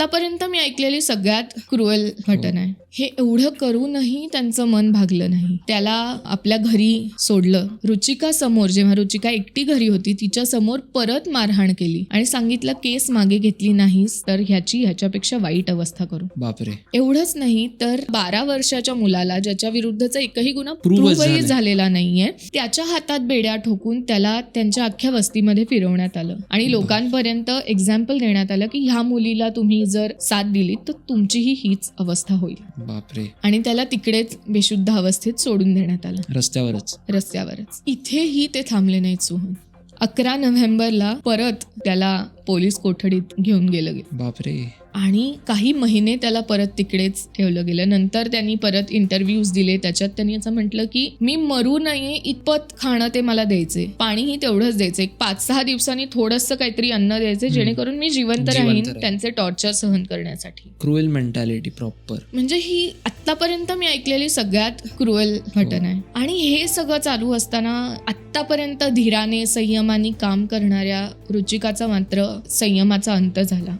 आतापर्यंत मी ऐकलेली सगळ्यात क्रुएल घटना आहे. हे एवढं करूनही त्यांचं मन भागलं नाही. त्याला आपल्या घरी सोडलं. रुचिका समोर जेव्हा रुचिका एकटी घरी होती तिच्या समोर परत मारहाण केली आणि सांगितलं केस मागे घेतली नाहीस तर ह्याची ह्याच्यापेक्षा वाईट अवस्था करू. बापरे. एवढंच नाही तर बारा वर्षाच्या मुलाला ज्याच्या विरुद्धचा एकही गुन्हा प्रूव्हही. झालेला नाहीये त्याच्या हातात बेड्या ठोकून त्याला त्यांच्या अख्ख्या वस्तीमध्ये फिरवण्यात आलं. आणि लोकांपर्यंत एक्झाम्पल देण्यात आलं की ह्या मुलीला तुम्ही जर साथ दिली तर तुमचीही हीच अवस्था होईल. बापरे. आणि त्याला तिकडेच बेशुद्ध अवस्थेत सोडून देण्यात आलं. रस्त्यावरच. रस्त्यावरच. इथेही ते थांबले नाहीत सुहन. अकरा नोव्हेंबरला परत त्याला पोलीस कोठडीत घेऊन गेलं गेलं. बापरे. आणि काही महिने त्याला परत तिकडेच ठेवलं गेलं. नंतर त्यांनी परत इंटरव्ह्यूज दिले. त्याच्यात त्यांनी असं म्हटलं की मी मरू नये इतपत खाणं ते मला द्यायचे. पाणीही तेवढंच द्यायचे. एक पाच सहा दिवसांनी थोडंसं काहीतरी अन्न द्यायचे जेणेकरून मी जिवंत राहीन राहीन. त्यांचे टॉर्चर सहन करण्यासाठी. क्रुएल मेंटॅलिटी प्रॉपर म्हणजे ही आतापर्यंत मी ऐकलेली सगळ्यात क्रुएल घटना आहे. आणि हे सगळं चालू असताना आतापर्यंत धीराने संयमाने काम करणाऱ्या रुचिकाचा मात्र संयमाचा अंत झाला.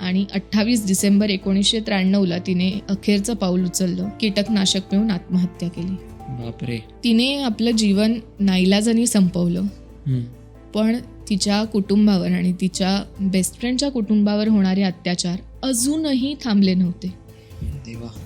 आणि अठ्ठावीस डिसेंबर एकोणीसशे त्र्याण्णवला तिने अखेरचं पाऊल उचललं. कीटकनाशक पिऊन आत्महत्या केली. बापरे. तिने आपलं जीवन नाईलाजानी संपवलं. पण तिच्या कुटुंबावर आणि तिच्या बेस्ट फ्रेंडच्या कुटुंबावर होणारे अत्याचार अजूनही थांबले नव्हते. देवा.